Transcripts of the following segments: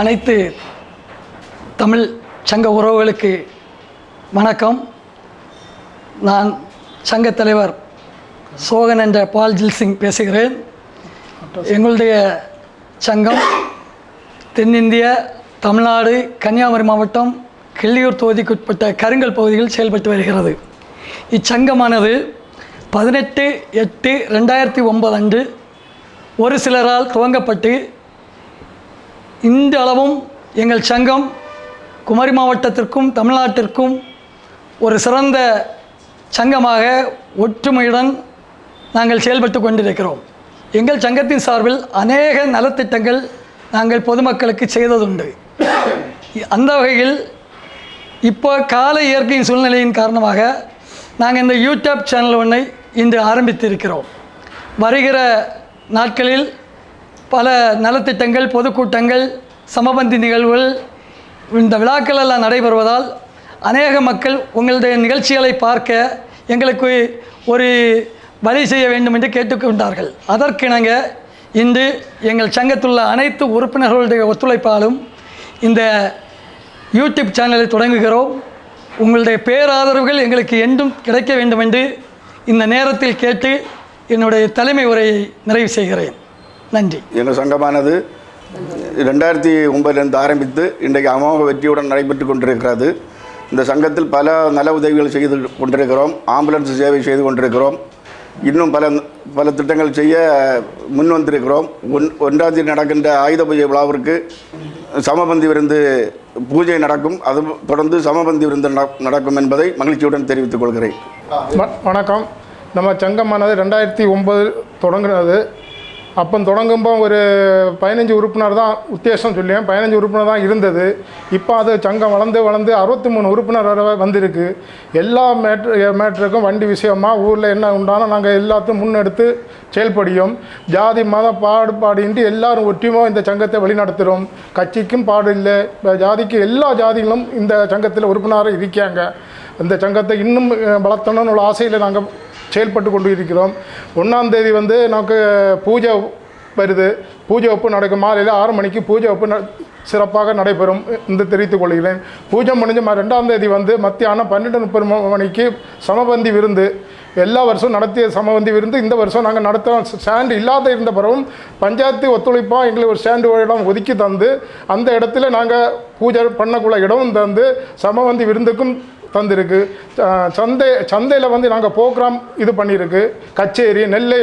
அனைத்து தமிழ் சங்க உறவுகளுக்கு வணக்கம். நான் சங்க தலைவர் சோகன் என்ற பால்ஜில் சிங் பேசுகிறேன். எங்களுடைய சங்கம் தென்னிந்திய தமிழ்நாடு கன்னியாகுமரி மாவட்டம் கிள்ளியூர் தொகுதிக்குட்பட்ட கருங்கல் பகுதியில் செயல்பட்டு வருகிறது. இச்சங்கமானது பதினெட்டு எட்டு ரெண்டாயிரத்தி ஒன்பது அன்று ஒரு சிலரால் துவங்கப்பட்டு இந்த அளவும் எங்கள் சங்கம் குமரி மாவட்டத்திற்கும் தமிழ்நாட்டிற்கும் ஒரு சிறந்த சங்கமாக ஒற்றுமையுடன் நாங்கள் செயல்பட்டு கொண்டிருக்கிறோம். எங்கள் சங்கத்தின் சார்பில் அநேக நலத்திட்டங்கள் நாங்கள் பொதுமக்களுக்கு செய்ததுண்டு. அந்த வகையில் இப்போ கால இயற்கையின் சூழ்நிலையின் காரணமாக நாங்கள் இந்த யூடியூப் சேனல் ஒன்றை இன்று ஆரம்பித்திருக்கிறோம். வருகிற நாட்களில் பல நலத்திட்டங்கள் பொதுக்கூட்டங்கள் சமபந்தி நிகழ்வுகள் இந்த விழாக்கள் எல்லாம் நடைபெறுவதால் அநேக மக்கள் உங்களுடைய நிகழ்ச்சிகளை பார்க்க எங்களுக்கு ஒரு வழி செய்ய வேண்டும் என்று கேட்டுக்கொண்டார்கள். அதற்கிணங்க இன்று எங்கள் சங்கத்துள்ள அனைத்து உறுப்பினர்களுடைய ஒத்துழைப்பாலும் இந்த யூடியூப் சேனலை தொடங்குகிறோம். உங்களுடைய பேராதரவுகள் எங்களுக்கு என்றும் கிடைக்க வேண்டும் என்று இந்த நேரத்தில் கேட்டு என்னுடைய தலைமை உரையை நிறைவு செய்கிறேன். நன்றி. எங்கள் சங்கமானது ரெண்டாயிரத்தி ஒன்பதுலேருந்து ஆரம்பித்து இன்றைக்கு அமோக வெற்றியுடன் நடைபெற்று கொண்டிருக்கிறது. இந்த சங்கத்தில் பல நல உதவிகள் செய்து கொண்டிருக்கிறோம். ஆம்புலன்ஸ் சேவை செய்து கொண்டிருக்கிறோம். இன்னும் பல பல திட்டங்கள் செய்ய முன் வந்திருக்கிறோம். ஒன் ஒன்றாம் தேதி நடக்கின்ற ஆயுத பூஜை விழாவிற்கு சமபந்தி விருந்து பூஜை நடக்கும். அது தொடர்ந்து சமபந்தி விருந்து நட- நடக்கும் என்பதை மகிழ்ச்சியுடன் தெரிவித்துக் கொள்கிறேன். வணக்கம். நம்ம சங்கமானது ரெண்டாயிரத்தி ஒம்பது தொடங்குனது. அப்போ தொடங்கும்போ ஒரு பதினஞ்சு உறுப்பினர் தான் உத்தேசம் சொல்லியேன் பதினஞ்சு உறுப்பினர் தான் இருந்தது. இப்போ அது சங்கம் வளர்ந்து வளர்ந்து அறுபத்தி மூணு உறுப்பினர் வந்திருக்கு. எல்லா மேட்ரு மேட்ருக்கும் வண்டி விஷயமா ஊரில் என்ன உண்டானோ நாங்கள் எல்லாத்தையும் முன்னெடுத்து செயல்படியும். ஜாதி மத பாடுபாடின்றி எல்லாரும் ஒற்றுமையாக இந்த சங்கத்தை வழிநடத்துகிறோம் கட்சிக்கும் பாடு இல்லை. இப்ப ஜாதிக்கு எல்லா ஜாதிகளும் இந்த சங்கத்தில் உறுப்பினராக இருக்காங்க இந்த சங்கத்தை இன்னும் வளர்த்தணும்னு உள்ள ஆசையில் நாங்கள் செயல்பட்டு கொண்டு இருக்கிறோம் ஒன்றாம் தேதி வந்து நமக்கு பூஜை வருது. பூஜை ஒப்பு நடக்கும். மாலையில் ஆறு மணிக்கு பூஜை ஒப்பு ந- சிறப்பாக நடைபெறும் என்று தெரிவித்துக் கொள்கிறேன். பூஜை முடிஞ்ச ம- ரெண்டாம் தேதி வந்து மத்தியானம் பன்னெண்டு முப்பது மணிக்கு சமபந்தி விருந்து. எல்லா வருஷம் நடத்திய சமபந்தி விருந்து. இந்த வருஷம் நாங்கள் நடத்துகிறோம் ஸ்டாண்டு இல்லாத இருந்த பிறகும் பஞ்சாயத்து ஒத்துழைப்பாக எங்களுக்கு ஒரு ஸ்டாண்டு இடம் ஒதுக்கி தந்து அந்த இடத்துல நாங்கள் பூஜை பண்ணக்குள்ள இடமும் தந்து சமபந்தி விருந்துக்கும் தந்திருக்கு. சந்தை சந்தையில் வந்து நாங்கள் ப்ரோக்ராம் இது பண்ணியிருக்கு கச்சேரி நெல்லை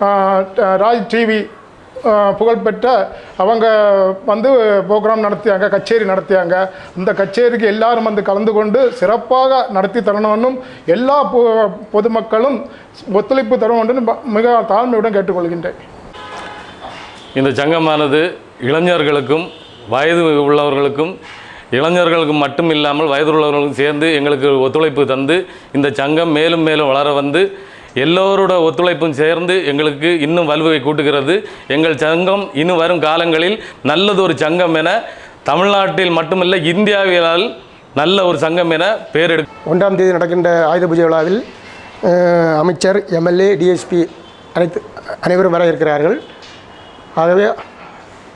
அஹ், ராஜ் டிவி புகழ்பெற்ற அவங்க வந்து ப்ரோக்ராம் நடத்தியாங்க கச்சேரி நடத்தியாங்க. இந்த கச்சேரிக்கு எல்லாரும் வந்து கலந்து கொண்டு சிறப்பாக நடத்தி தரணும்னும் எல்லா பொ- பொதுமக்களும் ஒத்துழைப்பு தரணும்னு மிக தாழ்மையுடன் கேட்டுக்கொள்கின்றேன். இந்த சங்கமானது இளைஞர்களுக்கும் வயது உள்ளவர்களுக்கும் இளைஞர்களுக்கு மட்டும் இல்லாமல் வயது உள்ளவர்களுக்கும் சேர்ந்து எங்களுக்கு ஒத்துழைப்பு தந்து இந்த சங்கம் மேலும் மேலும் வளர வந்து எல்லோரோட ஒத்துழைப்பும் சேர்ந்து எங்களுக்கு இன்னும் வலுவை கூட்டுகிறது. எங்கள் சங்கம் இன்னும் வரும் காலங்களில் நல்லதொரு சங்கம் என தமிழ்நாட்டில் மட்டுமல்ல இந்தியாவிலால் நல்ல ஒரு சங்கம் என பேரெடு ஒன்றாம் தேதி நடக்கின்ற ஆயுத பூஜை விழாவில் அமைச்சர் எம்எல்ஏ டிஎஸ்பி அனைத்து அனைவரும் வர இருக்கிறார்கள். ஆகவே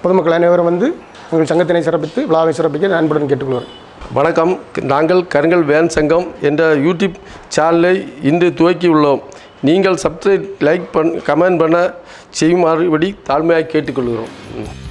பொதுமக்கள் அனைவரும் வந்து உங்கள் சங்கத்தினை சிறப்பித்து விழாவை சிறப்பிக்க அன்புடன் கேட்டுக்கொள்கிறேன். வணக்கம். நாங்கள் கருங்கல் வேன் சங்கம் என்ற யூடியூப் சேனலை இன்று துவக்கி உள்ளோம். நீங்கள் சப்ஸ்கிரைப் லைக் பண் கமெண்ட் பண்ண செய்யுமாறுபடி தாழ்மையாக கேட்டுக்கொள்கிறோம். ம்.